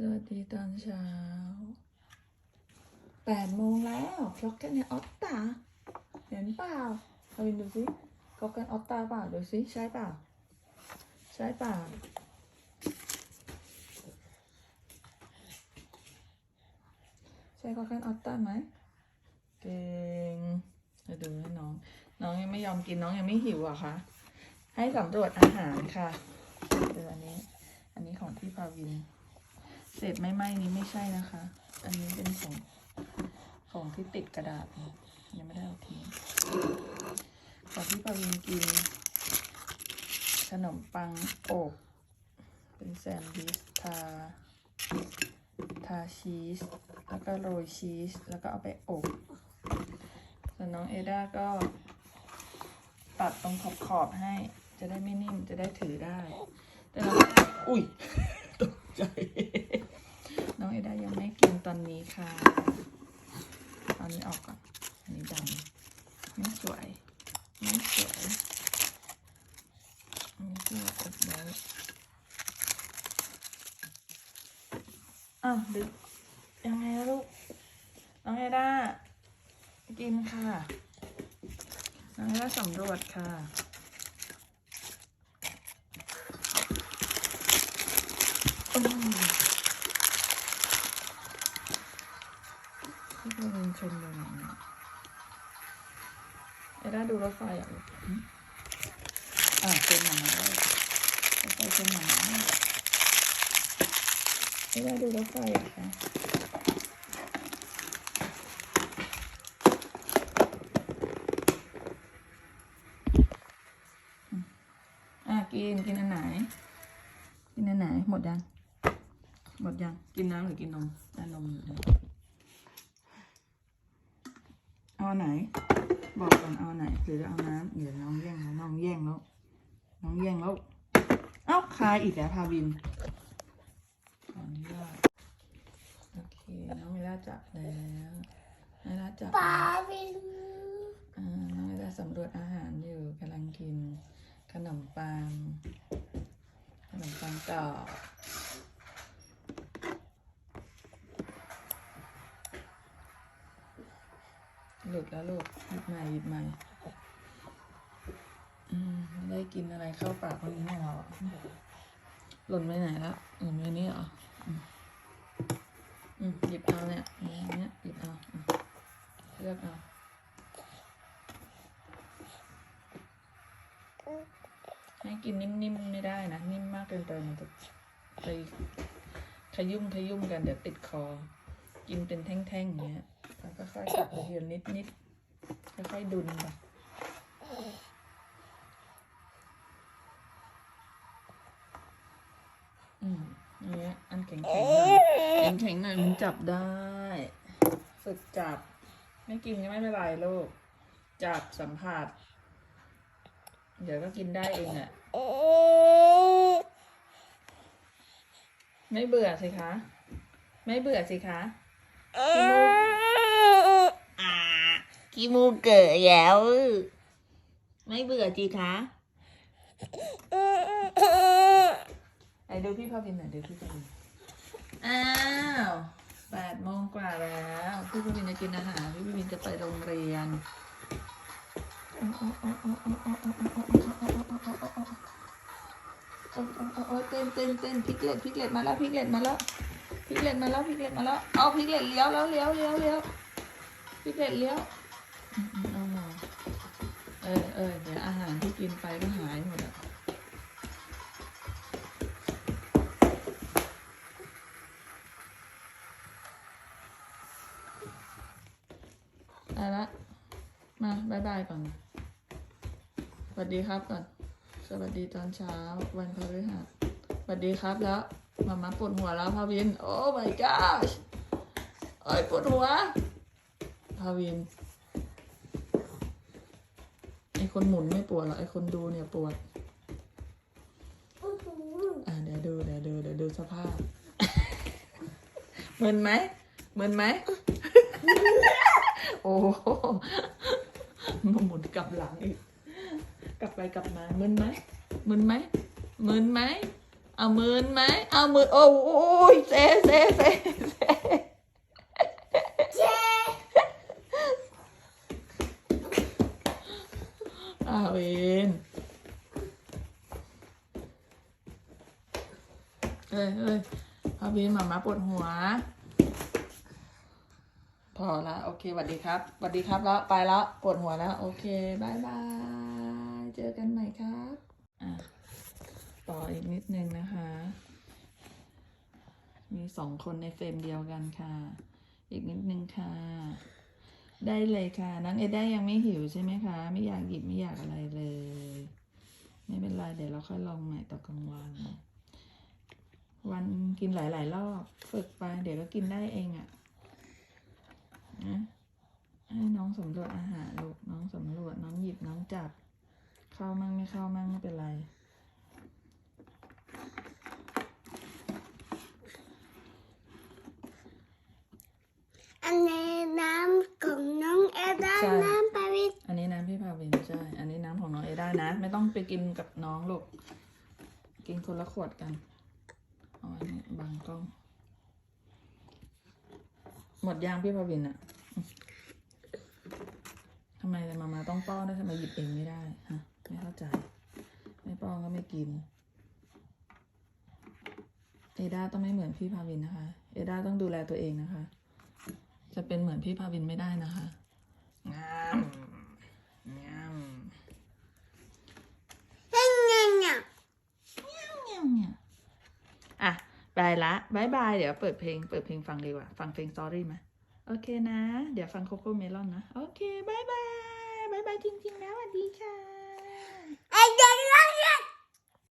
สวัสดีตอนเช้าแปดโมงแล้วคล็อกกันเนออตตาเห็นเปล่าเอาวินดูสิคล็อกกันออตตาเปล่าดูสิใช่เปล่าใช่เปล่าใช่คล็อกกันออตตาไหมเก่งจะดูให้น้อง น้องยังไม่ยอมกินน้องยังไม่หิวเหรอะคะให้สำรวจอาหารค่ะเดี๋ยวอันนี้ อันนี้ของพี่ภาวิน เศษไม่ไหม้นี้ไม่ใช่นะคะ อันนี้เป็นของของที่ติดกระดาษนะยังไม่ได้เอาทิ้งของพี่ภาวินกิน ขนมปังอบเป็นแซนด์วิชทา ทาชีส แล้วก็โรยชีส แล้วก็เอาไปอบส่วนน้องเอด้าก็ ตัดตรงขอบขอบให้ จะได้ไม่นิ่ม จะได้ถือได้ แต่น้องเอด้าอุ้ย ตกใจ น้องเอดายังไม่กินตอนนี้ค่ะเอานนี้ออกก่อน อันนี้ดำไม่สวยไม่สวยอันนี้คืออบไว้อ้าวดึกยังไงล่ะลูก น้องเอดากินค่ะ น้องเอดาสำรวจค่ะ อืมพี่พลิน ชมเลยนะไอ้ด้าดูรถไฟอะอ่าเป็นหนังด้วรถไฟเป็นหนังไอ้ด้าดูรถไฟอะอะกินกินอันไหน กินอันไหน หมดยัง หมดยัง กินน้ำหรือกินนมอะนมอยู่นะ เอาไหน บอกก่อนเอาไหนหรือจะเอาน้ำเดี๋ยวน้องแย่งแล้วน้องแย่งแล้วน้องแย่งแล้ว เอ้าคายอีกแล้วพาวินขออนุญาตโอเคน้องเวลาจับแล้วเวลาจับปลาววินอ่าน้องเวลาสำรวจอาหารอยู่กำลังกินขนมปังขนมปังกรอบ หลุดแล้วลูกหยิบใหม่หยิบใหม่ไม่ได้กินอะไรเข้าปากวันนี้แน่เราอะหล่นไปไหนแล้วหล่นไปนี่เหรออืมหยิบเอาเนี่ยอันเนี้ยหยิบเอาเลือกเอาให้กินนิ่มๆไม่ได้นะ นิ่มมากเกินไปมันจะไปขยุ่มขยุ่มกันเดี๋ยวติดคอ กินเป็นแท่งๆอย่างเงี้ย ค่อยตัดไปทีละนิดนิดๆค่อยๆดุนไปอืมเงี้ยอันแข็งๆหน่อยแข็งๆหน่อยมันจับได้ ฝึกจับ ไม่กินก็ไม่เป็นไรลูก จับสัมผัส เดี๋ยวก็กินได้เองอะเอ๊ะไม่เบื่อสิคะ ไม่เบื่อสิคะเอ๊ะอ่า ขี้มูกเกิดแล้ว ไม่เบื่อจีคะไอ้ดูพี่พาวินหน่อยดูพี่พาวินอ้าวแปดโมงกว่าแล้วพี่พาวินจะกินอาหารพี่พาวินจะไปโรงเรียนโอ้ยเต้นเต้นเต้นพิกเล็ตพิกเล็ตมาแล้วพิกเล็ตมาแล้วพิกเล็ตมาแล้วพิกเล็ตมาแล้วเอาพิกเล็ตเลี้ยวแล้วเลี้ยวเลี้ยวเลี้ยวพิกเล็ตเลี้ยวอืม เอามาเออเออเดี๋ยวอาหารที่กินไปก็หายหมดอะได้ละ มาบายบายก่อน สวัสดีครับก่อน สวัสดีตอนเช้าวันพฤหัสสวัสดีครับแล้วมามาปวดหัวแล้วพาวิน โอ้ my gosh โอ้ยปวดหัวพาวิน ไอ คนหมุนไม่ปวดหรอกไอคนดูเนี่ยปวด อ่าเดี๋ยวดูเดี๋ยวดูเดี๋ยวดูสภาพเหมือนไหมเหมือนไหมโอ้โหมาหมุนกลับหลังอีก กลับไปกลับมาเหมึนไหมเหมึนไหมเหมึนไหมเอาเหมือนไหมเอาเหมือโอ้โอ้ยเซเซเซเซ เจ๊ เอาเอง เอ้ยเอ้ยพาวินหมามาปวดหัว พอละโอเคสวัสดีครับสวัสดีครับแล้วไปแล้วปวดหัวแล้ว โอเคบายบายเจอกันใหม่ครับอะต่ออีกนิดนึงนะคะ มีสองคนในเฟรมเดียวกันค่ะ อีกนิดนึงค่ะ ได้เลยค่ะน้องเอได้ยังไม่หิวใช่ไหมคะ ไม่อยากหยิบไม่อยากอะไรเลย ไม่เป็นไรเดี๋ยวเราค่อยลองใหม่ต่อกลางวัน วันกินหลาย ๆ รอบ ฝึกไป เดี๋ยวก็กินได้เองอะ่ะนะให้น้องสำรวจอาหารลูกน้องสำรวจน้องหยิบน้องจับ เข้ามั่งไม่เข้ามั่งไม่เป็นไรอันนี้น้ำของน้องเอด้าใช่น้ำปาวิทอันนี้น้ำพี่พาวินใช่ อันนี้น้ำของน้องเอด้านะ ไม่ต้องไปกินกับน้องลูก กินคนละขวดกัน เอาอันนี้บังกล้อง หมดยางพี่พาวินอะทำไมมามาต้องป้อนด้วยทำไมหยิบเองไม่ได้ฮะไม่เข้าใจ ไม่ป้อนก็ไม่กิน เอด้าต้องไม่เหมือนพี่พาวินนะคะ เอด้าต้องดูแลตัวเองนะคะ จะเป็นเหมือนพี่พาวินไม่ได้นะคะงามงาม เฮ้ยเนี่ยเนี่ย เงี้ยเงี้ย อะไปละบายบาย เดี๋ยวเปิดเพลง เปิดเพลงฟังดีกว่า ฟังเพลง sorry ไหมโอเคนะ เดี๋ยวฟังโคโค่เมลอนนะ โอเคบายบายบายบายจริงๆนะสวัสดีค่ะไอ้เด็กน้อย